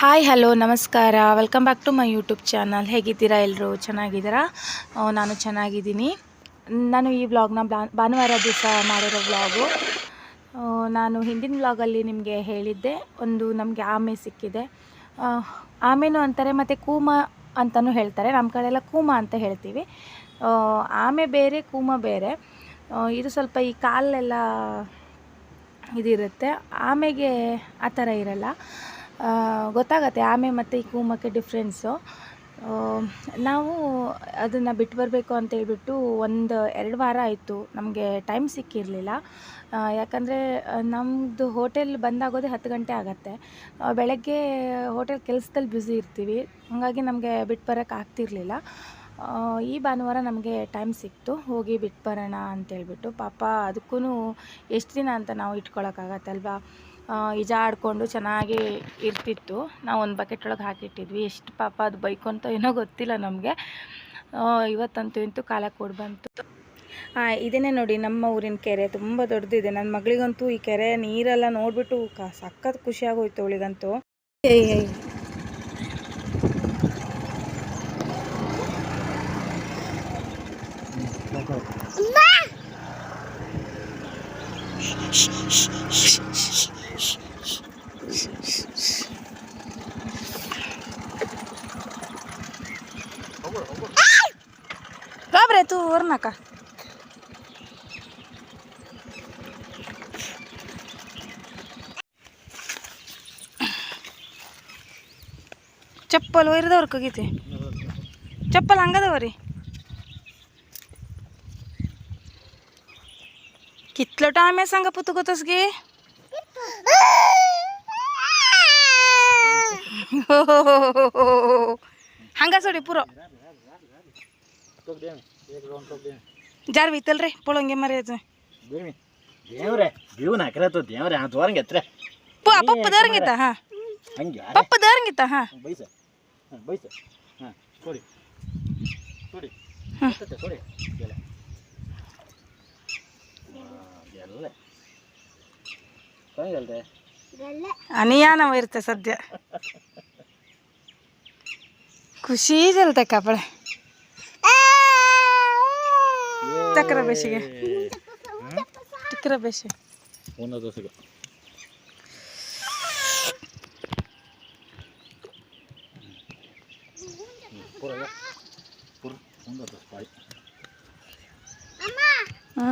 Hi hello ನಮಸ್ಕಾರ. Welcome back to my YouTube channel ಹೇಗಿದ್ದೀರಾ ಎಲ್ಲರೂ ಚೆನ್ನಾಗಿದ್ದೀರಾ? ನಾನು ಚೆನ್ನಾಗಿದ್ದೀನಿ. ನಾನು ಈ ವ್ಲಾಗ್ನ ಭಾನುವಾರ ದಿವಸ ಮಾಡಿರೋ ವ್ಲಾಗು ನಾನು ಹಿಂದಿನ ವ್ಲಾಗಲ್ಲಿ ನಿಮಗೆ ಹೇಳಿದ್ದೆ. ಒಂದು ನಮಗೆ ಆಮೆ ಸಿಕ್ಕಿದೆ. ಆಮೇನು ಅಂತಾರೆ, ಮತ್ತು ಕೂಮ ಅಂತಲೂ ಹೇಳ್ತಾರೆ. ನಮ್ಮ ಕಡೆ ಎಲ್ಲ ಕೂಮ ಅಂತ ಹೇಳ್ತೀವಿ. ಆಮೆ ಬೇರೆ, ಕೂಮ ಬೇರೆ. ಇದು ಸ್ವಲ್ಪ ಈ ಕಾಲೆಲ್ಲ ಇದಿರುತ್ತೆ. ಆಮೆಗೆ ಆ ಥರ ಇರಲ್ಲ. ಗೊತ್ತಾಗತ್ತೆ. ಆಮೆ ಮತ್ತು ಈ ಕೂಮಕ್ಕೆ ಡಿಫ್ರೆನ್ಸು ನಾವು ಅದನ್ನು ಬಿಟ್ಟು ಬರಬೇಕು ಅಂತ ಹೇಳ್ಬಿಟ್ಟು ಒಂದು ಎರಡು ವಾರ ಆಯಿತು. ನಮಗೆ ಟೈಮ್ ಸಿಕ್ಕಿರಲಿಲ್ಲ. ಯಾಕಂದರೆ ನಮ್ಮದು ಹೋಟೆಲ್ ಬಂದಾಗೋದೇ ಹತ್ತು ಗಂಟೆ ಆಗತ್ತೆ. ಬೆಳಗ್ಗೆ ಹೋಟೆಲ್ ಕೆಲಸದಲ್ಲಿ ಬ್ಯುಸಿ ಇರ್ತೀವಿ. ಹಾಗಾಗಿ ನಮಗೆ ಬಿಟ್ಟು ಬರೋಕ್ಕೆ ಆಗ್ತಿರ್ಲಿಲ್ಲ. ಈ ಭಾನುವಾರ ನಮಗೆ ಟೈಮ್ ಸಿಕ್ತು. ಹೋಗಿ ಬಿಟ್ಟು ಬರೋಣ ಅಂತೇಳ್ಬಿಟ್ಟು ಪಾಪ ಅದಕ್ಕೂ ಎಷ್ಟು ದಿನ ಅಂತ ನಾವು ಇಟ್ಕೊಳಕ್ಕಾಗತ್ತಲ್ವಾ ಈಜಾಡ್ಕೊಂಡು ಚೆನ್ನಾಗಿ ಇರ್ತಿತ್ತು. ನಾವು ಒಂದು ಬಕೆಟ್ ಒಳಗೆ ಹಾಕಿಟ್ಟಿದ್ವಿ. ಎಷ್ಟು ಪಾಪ ಅದು ಬೈಕೊಂತ ಏನೋ ಗೊತ್ತಿಲ್ಲ ನಮಗೆ. ಇವತ್ತಂತೂ ಇಂತೂ ಕಾಲ ಕೊಡ್ ಬಂತು. ಹಾಂ ಇದನ್ನೇ ನೋಡಿ ನಮ್ಮ ಊರಿನ ಕೆರೆ ತುಂಬ ದೊಡ್ಡದಿದೆ. ನನ್ನ ಮಗಳಿಗಂತೂ ಈ ಕೆರೆ ನೀರೆಲ್ಲ ನೋಡಿಬಿಟ್ಟು ಕ ಸಖತ್ ಖುಷಿಯಾಗೋಯ್ತು ಅವಳಿಗಂತೂ. घाबरे तू वर नका. चप्पल वैरदवर का किती चप्पल अंगा अंगादवरी कितलं टाइम आहे सांगा पुतू तस गे ಹಂಗ ಸೋಡಿ ಪೂರ. ಜಾರ್ ಬಿತ್ತಲ್ರಿ ಪೊಳಂಗೆ ಮರ್ಯಾದ ಬೇವಿ ದೇವ್ರೆ ಬೇವನ್ ಹಾಕಿರತ್ತು ದೇವ್ರೆ ಆ ದ್ವಾರಂಗೆ ಎತ್ರೆ ಪಪ್ಪ ದಾರಂಗಿತ್ತ ಹಾ. ಹಂಗೆ ಪಪ್ಪ ದಾರಂಗಿತ್ತ ಹಾ. ಬೈಸ ಬೈಸ ಹಾ ಸೋಡಿ ಸೋಡಿ ಸೋಡಿ ಎಲ್ಲ ಚೆನ್ನಾಗಲ್ದೆ ಅನಿಯಾನವ ಇರುತ್ತೆ ಸದ್ಯ. ಖುಷಿ ಜಲ್ತೆ ಕಪಳೆ ತಕ್ರ ಬೇಸಿಗೆ ತಕ್ರ ಬೇಸಿ ಒಂದು ದೋಸೆಗೆ ಪೂರ ಪೂರ ಒಂದು ದೋಸೆ ಪಾಯಿ ಹ್ಞೂ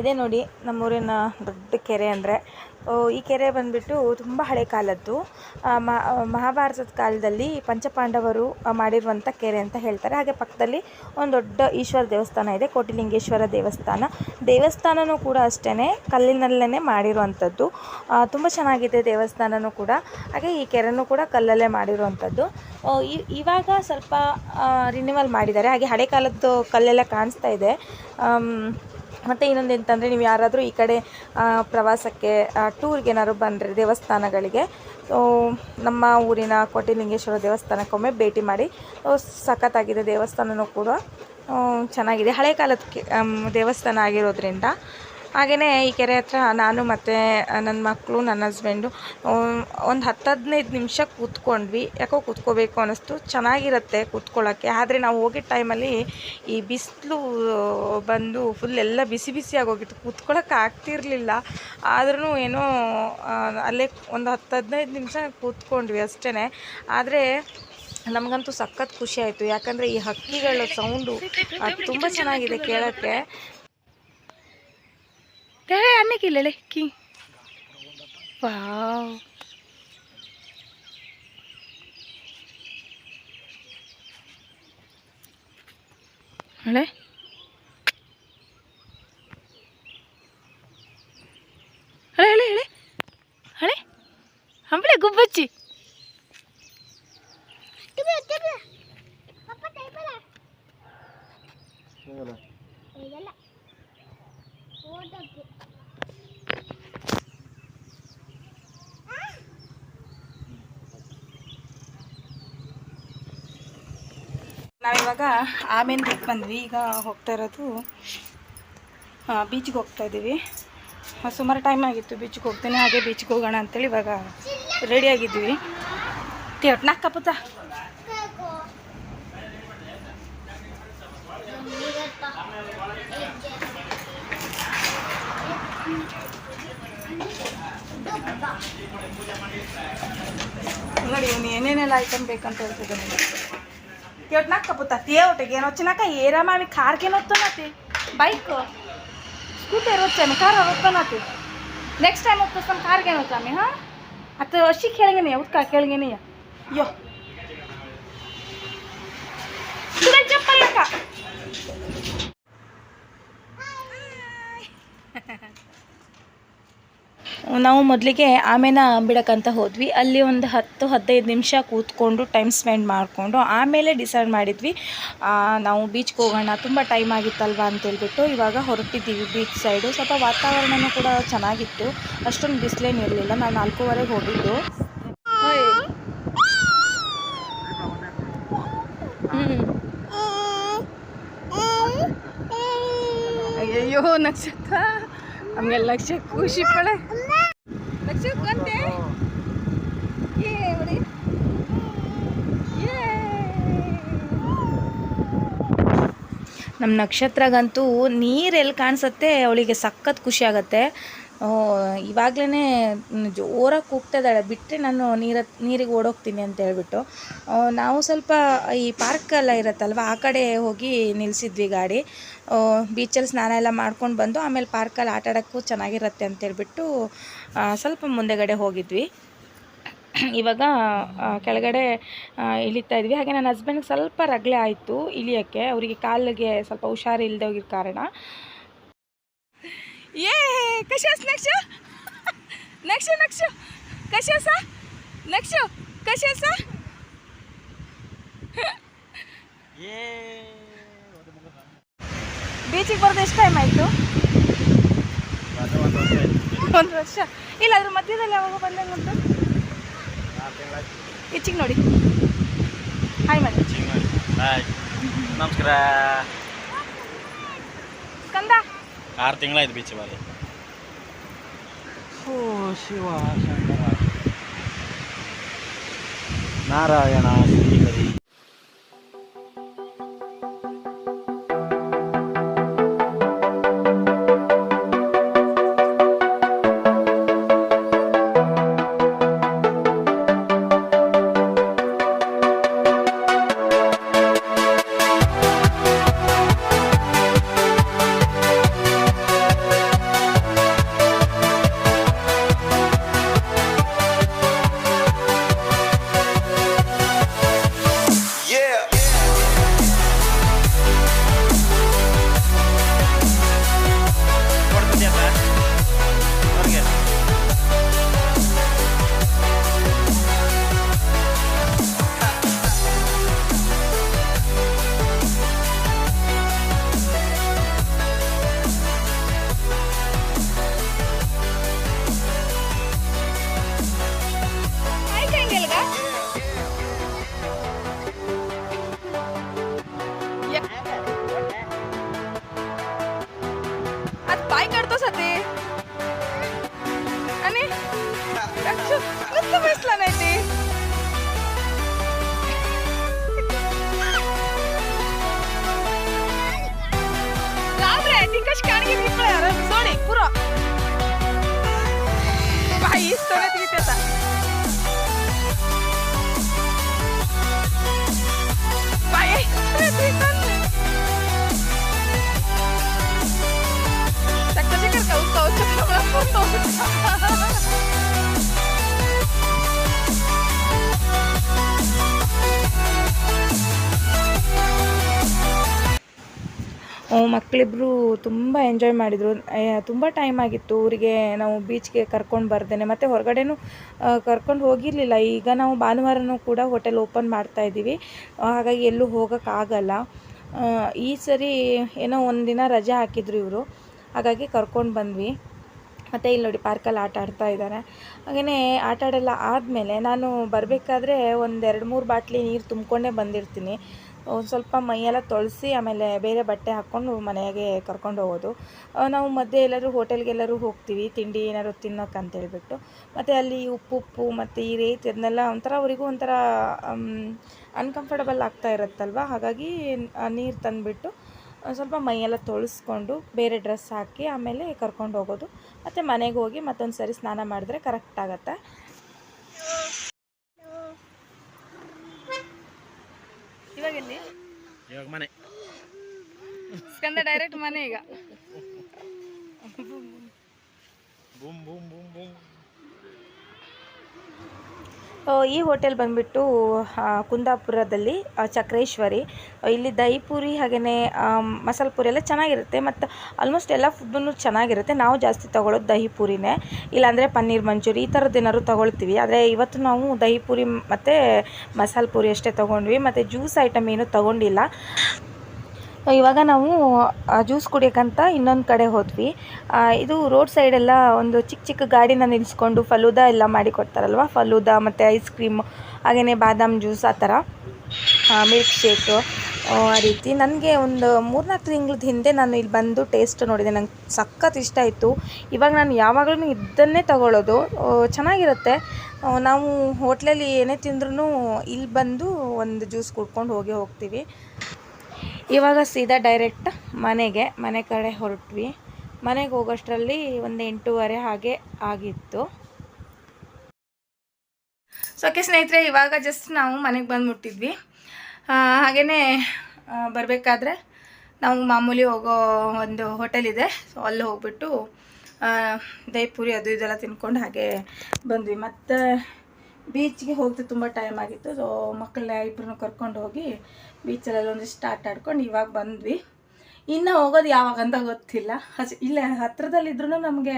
ಇದೆ ನೋಡಿ, ನಮ್ಮೂರಿನ ದೊಡ್ಡ ಕೆರೆ ಅಂದರೆ. ಈ ಕೆರೆ ಬಂದುಬಿಟ್ಟು ತುಂಬ ಹಳೆ ಕಾಲದ್ದು. ಮಹಾಭಾರತದ ಕಾಲದಲ್ಲಿ ಪಂಚಪಾಂಡವರು ಮಾಡಿರುವಂಥ ಕೆರೆ ಅಂತ ಹೇಳ್ತಾರೆ. ಹಾಗೆ ಪಕ್ಕದಲ್ಲಿ ಒಂದು ದೊಡ್ಡ ಈಶ್ವರ ದೇವಸ್ಥಾನ ಇದೆ, ಕೋಟಿಲಿಂಗೇಶ್ವರ ದೇವಸ್ಥಾನ. ದೇವಸ್ಥಾನನೂ ಕೂಡ ಅಷ್ಟೇ ಕಲ್ಲಿನಲ್ಲೇ ಮಾಡಿರುವಂಥದ್ದು ತುಂಬ ಚೆನ್ನಾಗಿದೆ ದೇವಸ್ಥಾನನೂ ಕೂಡ. ಹಾಗೆ ಈ ಕೆರೆನೂ ಕೂಡ ಕಲ್ಲಲ್ಲೇ ಮಾಡಿರುವಂಥದ್ದು ಇವಾಗ ಸ್ವಲ್ಪ ರಿನ್ಯೂವಲ್ ಮಾಡಿದ್ದಾರೆ. ಹಾಗೆ ಹಳೆ ಕಾಲದ್ದು ಕಲ್ಲೆಲ್ಲ ಕಾಣಿಸ್ತಾ ಇದೆ. ಮತ್ತು ಇನ್ನೊಂದು ಎಂತಂದರೆ ನೀವು ಯಾರಾದರೂ ಈ ಕಡೆ ಪ್ರವಾಸಕ್ಕೆ ಟೂರ್ಗೆ ಏನಾದ್ರು ಬಂದರೆ ದೇವಸ್ಥಾನಗಳಿಗೆ, ಸೊ, ನಮ್ಮ ಊರಿನ ಕೋಟಿಲಿಂಗೇಶ್ವರ ದೇವಸ್ಥಾನಕ್ಕೊಮ್ಮೆ ಭೇಟಿ ಮಾಡಿ ಸಖತ್ತಾಗಿದೆ ದೇವಸ್ಥಾನವೂ ಕೂಡ ಚೆನ್ನಾಗಿದೆ. ಹಳೆ ಕಾಲದ ದೇವಸ್ಥಾನ ಆಗಿರೋದ್ರಿಂದ ಹಾಗೆಯೇ ಈ ಕೆರೆ ಹತ್ರ ನಾನು ಮತ್ತು ನನ್ನ ಮಕ್ಕಳು ನನ್ನ ಹಸ್ಬೆಂಡು ಒಂದು ಹತ್ತು ಹದಿನೈದು ನಿಮಿಷ ಕೂತ್ಕೊಂಡ್ವಿ. ಯಾಕೋ ಕೂತ್ಕೋಬೇಕು ಅನ್ನಿಸ್ತು. ಚೆನ್ನಾಗಿರುತ್ತೆ ಕೂತ್ಕೊಳ್ಳೋಕ್ಕೆ ಆದರೆ ನಾವು ಹೋಗಿದ್ದ ಟೈಮಲ್ಲಿ ಈ ಬಿಸಿಲು, ಬಂದು ಫುಲ್ ಎಲ್ಲ ಬಿಸಿ ಬಿಸಿ ಆಗೋಗಿತ್ತು. ಕೂತ್ಕೊಳ್ಳೋಕೆ ಆಗ್ತಿರಲಿಲ್ಲ. ಆದ್ರೂ ಏನೋ ಅಲ್ಲೇ ಒಂದು ಹತ್ತು ಹದಿನೈದು ನಿಮಿಷ ಕೂತ್ಕೊಂಡ್ವಿ ಅಷ್ಟೇ ಆದರೆ ನಮಗಂತೂ ಸಖತ್ ಖುಷಿ ಆಯಿತು. ಯಾಕಂದರೆ ಈ ಹಕ್ಕಿಗಳ ಸೌಂಡು ಅದು ತುಂಬ ಚೆನ್ನಾಗಿದೆ ಕೇಳೋಕ್ಕೆ. Dale, ಅನ್ನಕ್ಕೆ ಇಲ್ಲ ಕಿ ವಾವ್ ಹಳೆ ಹಳೆ ಹಳೆ ಹಳೆ ಹಳೆ ಹಂಬಳೆ ಗುಬ್ಬಚ್ಚಿ ನಾವಿವಾಗ ಆಮೇಲೆ ಬಿಟ್ಟು ಬಂದ್ವಿ. ಈಗ ಹೋಗ್ತಾ ಇರೋದು ಬೀಚ್ಗೆ ಹೋಗ್ತಾ ಇದ್ದೀವಿ. ಸುಮಾರು ಟೈಮ್ ಆಗಿತ್ತು ಬೀಚ್ಗೆ ಹೋಗ್ತೀನಿ. ಹಾಗೆ ಬೀಚ್ಗೆ ಹೋಗೋಣ ಅಂತೇಳಿ ಇವಾಗ ರೆಡಿ ಆಗಿದ್ವಿ ತಿರ್ಟ್ನಾಕ್ ಕಪ್ಪುತ್ತ? ನೋಡಿ, ಇವನು ಏನೇನೆಲ್ಲ ಐಟಮ್ ಬೇಕಂತ ಹೇಳ್ತಿದ್ದಾನೆ. ఒకటి నాకు కాకపోతే అతి ఒకటి ఏం వచ్చినాక ఏరా మామి కార్కేం వస్తున్నా బైక్ స్కూటర్ వచ్చాము కార్ వస్తున్నా నెక్స్ట్ టైం వస్తాం కార్కేం వస్తాము అత వచ్చి కేళగనే ఉత్కా కేళగనే అయ్యో సురేష్ చెప్పలేక Ha ha ha. ನಾವು ಮೊದಲಿಗೆ ಆಮೇನ ಬಿಡಕ್ಕಂತ ಹೋದ್ವಿ. ಅಲ್ಲಿ ಒಂದು ಹತ್ತು, ಹದಿನೈದು ನಿಮಿಷ ಕೂತ್ಕೊಂಡು ಟೈಮ್ ಸ್ಪೆಂಡ್ ಮಾಡಿಕೊಂಡು ಆಮೇಲೆ ಡಿಸೈಡ್ ಮಾಡಿದ್ವಿ ನಾವು ಬೀಚ್ಗೆ ಹೋಗೋಣ. ತುಂಬ ಟೈಮ್ ಆಗಿತ್ತಲ್ವ ಅಂತೇಳ್ಬಿಟ್ಟು ಇವಾಗ ಹೊರಟಿದ್ದೀವಿ ಬೀಚ್ ಸೈಡು ಸ್ವಲ್ಪ ವಾತಾವರಣನೂ ಕೂಡ ಚೆನ್ನಾಗಿತ್ತು. ಅಷ್ಟೊಂದು ಬಿಸಿಲೇನು ಇರಲಿಲ್ಲ. ನಾವು ನಾಲ್ಕೂವರೆಗೆ ಹೋಗಿದ್ದು. ಅಯ್ಯೋ ನಕ್ಷತ್ರ. ಲಕ್ಷ ಖುಷಿ ಪಡೆ. ನಮ್ಮ ನಕ್ಷತ್ರಗಂತೂ ನೀರು ಎಲ್ಲಿ ಕಾಣಿಸುತ್ತೆ ಅವಳಿಗೆ ಸಖತ್ ಖುಷಿ ಆಗುತ್ತೆ. ಇವಾಗಲೇ ಜೋರಾಗಿ ಕೂಗ್ತಾ ಇದ್ದಾಳೆ ಬಿಟ್ಟರೆ ನಾನು ನೀರ ನೀರಿಗೆ ಓಡೋಗ್ತೀನಿ ಅಂತ ಹೇಳ್ಬಿಟ್ಟು. ನಾವು ಸ್ವಲ್ಪ ಈ ಪಾರ್ಕ್ ಎಲ್ಲ ಇರುತ್ತಲ್ವ ಆ ಕಡೆ ಹೋಗಿ ನಿಲ್ಲಿಸಿದ್ವಿ ಗಾಡಿ. ಬೀಚಲ್ಲಿ ಸ್ನಾನ ಎಲ್ಲ ಮಾಡ್ಕೊಂಡು ಬಂದು ಆಮೇಲೆ ಪಾರ್ಕಲ್ಲಿ ಆಟ ಆಡೋಕ್ಕೂ ಚೆನ್ನಾಗಿರುತ್ತೆ ಅಂತ ಹೇಳ್ಬಿಟ್ಟು ಆ, ಸ್ವಲ್ಪ ಮುಂದೆಗಡೆ ಹೋಗಿದ್ವಿ. ಇವಾಗ ಕೆಳಗಡೆ ಇಳಿತಾ ಇದ್ವಿ. ಹಾಗೆ ನನ್ನ ಹಸ್ಬೆಂಡ್ಗೆ ಸ್ವಲ್ಪ ರಗಳೆ ಆಯಿತು ಇಳಿಯೋಕ್ಕೆ. ಅವರಿಗೆ ಕಾಲಿಗೆ ಸ್ವಲ್ಪ ಹುಷಾರು ಇಲ್ಲದೆ ಹೋಗಿದ್ದ ಕಾರಣ. ಏ ಕಶಾಸ್ ನಕ್ಷ! ನಕ್ಷ ನಕ್ಷ! ಕಶಾಸ ನಕ್ಷ! ಕಶಾಸ ಬೀಚಿಗೆ ಬರೋದು ಎಷ್ಟು ಟೈಮ್ ಆಯಿತು? ಒಂದು ವರ್ಷ. ಇಲ್ಲ ಅದ್ರ ಮಧ್ಯದಲ್ಲಿ ಯಾವಾಗ ಬಂದಂಗುಂಟು ಹೆಚ್ಚಿಗೆ ನೋಡಿ. ಹಾಯ್ ಮಾಡಿ ನಮಸ್ಕಾರ. ಸ್ಕಂದ ಆರು ತಿಂಗಳಾಯ್ತು ಬೀಚ್ ಬಾರಿ. ಓ Shiva Shankara. Narayana Takto, že krka u toho, čo mám na मला ಮಕ್ಕಳಿಬ್ಬರು ತುಂಬ ಎಂಜಾಯ್ ಮಾಡಿದರು. ತುಂಬ ಟೈಮ್ ಆಗಿತ್ತು ಊರಿಗೆ ನಾವು ಬೀಚ್ಗೆ ಕರ್ಕೊಂಡು ಬರ್ದೇನೆ. ಮತ್ತು ಹೊರಗಡೆನೂ ಕರ್ಕೊಂಡು ಹೋಗಿರಲಿಲ್ಲ. ಈಗ ನಾವು ಭಾನುವಾರನೂ ಕೂಡ ಹೋಟೆಲ್ ಓಪನ್ ಮಾಡ್ತಾ ಇದ್ದೀವಿ. ಹಾಗಾಗಿ ಎಲ್ಲೂ ಹೋಗೋಕ್ಕಾಗಲ್ಲ ಈ ಸರಿ ಏನೋ ಒಂದಿನ ರಜೆ ಹಾಕಿದ್ರು ಇವರು. ಹಾಗಾಗಿ ಕರ್ಕೊಂಡು ಬಂದ್ವಿ. ಮತ್ತು ಇಲ್ಲಿ ನೋಡಿ ಪಾರ್ಕಲ್ಲಿ ಆಟ ಆಡ್ತಾ ಇದ್ದಾರೆ ಹಾಗೆಯೇ ಆಟ ಆಡೆಲ್ಲ ಆದಮೇಲೆ ನಾನು ಬರಬೇಕಾದ್ರೆ ಒಂದು ಎರಡು ಮೂರು ಬಾಟ್ಲಿ ನೀರು ತುಂಬಿಕೊಂಡೇ ಬಂದಿರ್ತೀನಿ. ಒಂದು ಸ್ವಲ್ಪ ಮೈಯೆಲ್ಲ ತೊಳಸಿ ಆಮೇಲೆ ಬೇರೆ ಬಟ್ಟೆ ಹಾಕ್ಕೊಂಡು ಮನೆಗೆ ಕರ್ಕೊಂಡು ಹೋಗೋದು. ನಾವು ಮಧ್ಯೆ ಎಲ್ಲರೂ ಹೋಟೆಲ್ಗೆಲ್ಲರೂ ಹೋಗ್ತೀವಿ, ತಿಂಡಿ ಏನಾದ್ರು ತಿನ್ನೋಕೆ ಅಂತ ಹೇಳ್ಬಿಟ್ಟು. ಮತ್ತು ಅಲ್ಲಿ ಉಪ್ಪು ಉಪ್ಪು ಮತ್ತು ಈ ರೀತಿ ಅದನ್ನೆಲ್ಲ ಒಂಥರ ಅವರಿಗೂ ಒಂಥರ ಅನ್ಕಂಫರ್ಟಬಲ್ ಆಗ್ತಾ ಇರುತ್ತಲ್ವ? ಹಾಗಾಗಿ ನೀರು ತಂದುಬಿಟ್ಟು ಸ್ವಲ್ಪ ಮೈಯೆಲ್ಲ ತೊಳಸ್ಕೊಂಡು ಬೇರೆ ಡ್ರೆಸ್ ಹಾಕಿ ಆಮೇಲೆ ಕರ್ಕೊಂಡು ಹೋಗೋದು. ಮತ್ತು ಮನೆಗೆ ಹೋಗಿ ಮತ್ತೊಂದು ಸರಿ ಸ್ನಾನ ಮಾಡಿದ್ರೆ ಕರೆಕ್ಟ್ ಆಗುತ್ತೆ ಇವಾಗ ಎಲ್ಲಿ ಮನೆ. ಸ್ಕಂದ ಡೈರೆಕ್ಟ್ ಮನೆ ಈಗ. ಈ ಹೋಟೆಲ್ ಬಂದುಬಿಟ್ಟು ಕುಂದಾಪುರದಲ್ಲಿ ಚಕ್ರೇಶ್ವರಿ. ಇಲ್ಲಿ ದಹಿ ಪೂರಿ ಹಾಗೆಯೇ ಮಸಾಲೆ ಪೂರಿ ಎಲ್ಲ ಚೆನ್ನಾಗಿರುತ್ತೆ, ಮತ್ತು ಆಲ್ಮೋಸ್ಟ್ ಎಲ್ಲ ಫುಡ್ಡೂ ಚೆನ್ನಾಗಿರುತ್ತೆ. ನಾವು ಜಾಸ್ತಿ ತೊಗೊಳ್ಳೋದು ದಹಿ ಪೂರಿನೇ. ಇಲ್ಲಾಂದರೆ ಪನ್ನೀರ್ ಮಂಚೂರಿ ಈ ಥರದ್ದು ಏನಾದ್ರು ತೊಗೊಳ್ತೀವಿ. ಆದರೆ ಇವತ್ತು ನಾವು ದಹಿ ಪೂರಿ ಮತ್ತು ಮಸಾಲೆ ಪೂರಿ ಅಷ್ಟೇ ತೊಗೊಂಡ್ವಿ. ಮತ್ತು ಜ್ಯೂಸ್ ಐಟಮ್ ಏನೂ ತೊಗೊಂಡಿಲ್ಲ. ಇವಾಗ ನಾವು ಜ್ಯೂಸ್ ಕುಡಿಯೋಕ್ಕಂತ ಇನ್ನೊಂದು ಕಡೆ ಹೋದ್ವಿ. ಇದು ರೋಡ್ ಸೈಡೆಲ್ಲ ಒಂದು ಚಿಕ್ಕ ಚಿಕ್ಕ ಗಾಡಿನ ನಿಲ್ಲಿಸ್ಕೊಂಡು ಫಲೂದಾ ಎಲ್ಲ ಮಾಡಿ ಕೊಡ್ತಾರಲ್ವ? ಫಲೂದಾ ಮತ್ತು ಐಸ್ ಕ್ರೀಮ್ ಹಾಗೆಯೇ ಬಾದಾಮ್ ಜ್ಯೂಸ್ ಆ ಥರ. ಮಿಲ್ಕ್ ಶೇಕು ಆ ರೀತಿ. ನನಗೆ ಒಂದು ಮೂರ್ನಾಲ್ಕು ತಿಂಗಳದ ಹಿಂದೆ ನಾನು ಇಲ್ಲಿ ಬಂದು ಟೇಸ್ಟ್ ನೋಡಿದೆ. ನಂಗೆ ಸಖತ್ ಇಷ್ಟ ಆಯಿತು. ಇವಾಗ ನಾನು ಯಾವಾಗಲೂ ಇದನ್ನೇ ತಗೊಳ್ಳೋದು ಚೆನ್ನಾಗಿರುತ್ತೆ. ನಾವು ಹೋಟ್ಲಲ್ಲಿ ಏನೇ ತಿಂದ್ರೂ ಇಲ್ಲಿ ಬಂದು ಒಂದು ಜ್ಯೂಸ್ ಕುಡ್ಕೊಂಡು ಹೋಗಿ ಹೋಗ್ತೀವಿ. ಇವಾಗ ಸೀದಾ ಡೈರೆಕ್ಟ್ ಮನೆಗೆ, ಮನೆ ಕಡೆ ಹೊರಟ್ವಿ. ಮನೆಗೆ ಹೋಗೋಷ್ಟರಲ್ಲಿ ಒಂದು ಎಂಟೂವರೆ ಹಾಗೆ ಆಗಿತ್ತು. ಸೊ ಸ್ನೇಹಿತರೆ, ಇವಾಗ ಜಸ್ಟ್ ನಾವು ಮನೆಗೆ ಬಂದು ಮುಟ್ಟಿದ್ವಿ ಹಾಗೆಯೇ ಬರಬೇಕಾದ್ರೆ ನಾವು ಮಾಮೂಲಿ ಹೋಗೋ ಒಂದು ಹೋಟೆಲ್ ಇದೆ. ಸೊ ಅಲ್ಲಿ ಹೋಗ್ಬಿಟ್ಟು ದೈಪುರಿ ಅದು ಇದೆಲ್ಲ ತಿನ್ಕೊಂಡು ಹಾಗೆ ಬಂದ್ವಿ. ಮತ್ತು ಬೀಚ್ಗೆ ಹೋಗ್ತಾ ತುಂಬ ಟೈಮ್ ಆಗಿತ್ತು. ಸೊ ಮಕ್ಕಳನ್ನ ಇಬ್ಬರನ್ನು ಕರ್ಕೊಂಡು ಹೋಗಿ ಬೀಚಲ್ಲೆಲ್ಲ ಒಂದಿಷ್ಟು ಆಟ ಆಡ್ಕೊಂಡು ಇವಾಗ ಬಂದ್ವಿ. ಇನ್ನು ಹೋಗೋದು ಯಾವಾಗ ಅಂತ ಗೊತ್ತಿಲ್ಲ. ಹಸ್ ಇಲ್ಲೇ ಹತ್ರದಲ್ಲಿದ್ರೂ ನಮಗೆ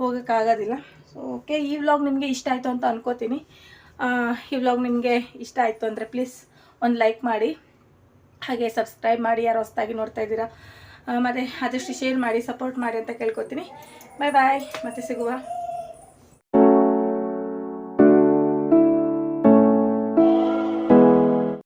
ಹೋಗೋಕ್ಕಾಗೋದಿಲ್ಲ ಸೊ ಓಕೆ ಈ ವ್ಲಾಗ್ ನಿಮಗೆ ಇಷ್ಟ ಆಯಿತು ಅಂತ ಅನ್ಕೋತೀನಿ. ಈ ವ್ಲಾಗ್ ನಿಮಗೆ ಇಷ್ಟ ಆಯಿತು ಅಂದರೆ ಪ್ಲೀಸ್ ಒಂದು ಲೈಕ್ ಮಾಡಿ. ಹಾಗೆ ಸಬ್ಸ್ಕ್ರೈಬ್ ಮಾಡಿ, ಯಾರು ಹೊಸ್ದಾಗಿ ನೋಡ್ತಾ ಇದ್ದೀರಾ ಮತ್ತು ಆದಷ್ಟು ಶೇರ್ ಮಾಡಿ ಸಪೋರ್ಟ್ ಮಾಡಿ ಅಂತ ಕೇಳ್ಕೊತೀನಿ. ಬಾಯ್ ಬಾಯ್ ಮತ್ತೆ ಸಿಗುವ.